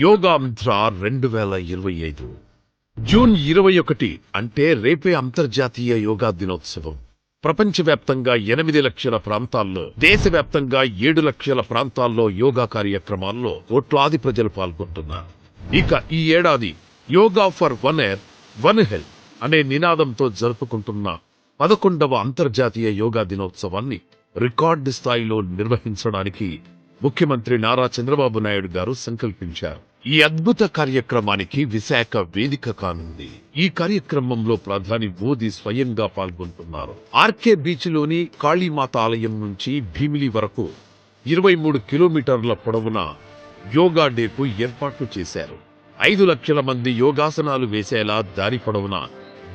యోగాంధ్ర రెండు వేల ఇరవై ఐదు. జూన్ ఇరవై ఒకటి అంటే రేపే అంతర్జాతీయ యోగా దినోత్సవం. ప్రపంచవ్యాప్తంగా ఎనిమిది లక్షల ప్రాంతాల్లో దేశవ్యాప్తంగా ఏడు లక్షల ప్రాంతాల్లో యోగా కార్యక్రమాల్లో కోట్లాది ప్రజలు పాల్గొంటున్నారు. ఇక ఈ ఏడాది yoga for one earth one health అనే నినాదంతో జరుపుకుంటున్న పదకొండవ అంతర్జాతీయ యోగా దినోత్సవాన్ని రికార్డు స్థాయిలో నిర్వహించడానికి ముఖ్యమంత్రి నారా చంద్రబాబు నాయుడు గారు సంకల్పించారు. ఈ అద్భుత కార్యక్రమానికి విశాఖ వేదిక కానుంది. ఈ కార్యక్రమంలో ప్రధాని మోదీ స్వయంగా పాల్గొంటున్నారు. ఆర్కే బీచ్లోని కాళీమాత ఆలయం నుంచి భీమిలి వరకు ఇరవై మూడు కిలోమీటర్ల పొడవున యోగా డేకు ఏర్పాట్లు చేశారు. ఐదు లక్షల మంది యోగాసనాలు వేసేలా దారి పొడవున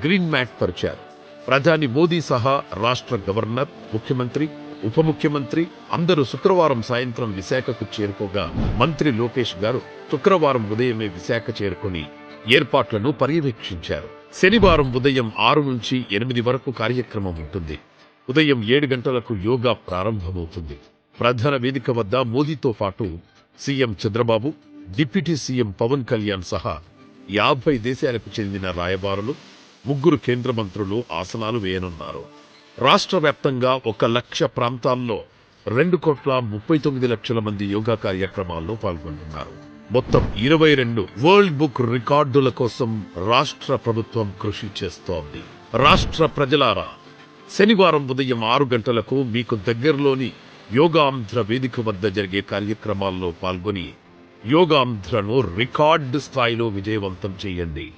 గ్రీన్ మ్యాట్ పరిచారు. ప్రధాని మోదీ సహా రాష్ట్ర గవర్నర్ ముఖ్యమంత్రి ఉప ముఖ్యమంత్రి అందరూ శుక్రవారం సాయంత్రం విశాఖకు చేరుకోగా మంత్రి లోకేష్ గారు శుక్రవారం ఉదయమే విశాఖ చేరుకుని ఏర్పాట్లను పర్యవేక్షించారు. శనివారం ఉదయం ఆరు నుంచి ఎనిమిది వరకు కార్యక్రమం ఉంటుంది. ఉదయం ఏడు గంటలకు యోగా ప్రారంభమవుతుంది. ప్రధాన వేదిక వద్ద మోదీతో పాటు CM Chandrababu deputy CM Pawan Kalyan సహా యాభై దేశాలకు చెందిన రాయబారులు ముగ్గురు కేంద్ర మంత్రులు ఆసనాలు వేయనున్నారు. రాష్ట్ర వ్యాప్తంగా ఒక లక్ష ప్రాంతాల్లో రెండు కోట్ల ముప్పై తొమ్మిది లక్షల మంది యోగా కార్యక్రమాల్లో పాల్గొంటున్నారు. మొత్తం ఇరవై రెండు వరల్డ్ బుక్ రికార్డుల కోసం రాష్ట్ర ప్రభుత్వం కృషి చేస్తోంది. రాష్ట్ర ప్రజలారా శనివారం ఉదయం ఆరు గంటలకు మీకు దగ్గరలోని యోగాంధ్ర వేదిక వద్ద జరిగే కార్యక్రమాల్లో పాల్గొని యోగాంధ్రను రికార్డు స్థాయిలో విజయవంతం చేయండి.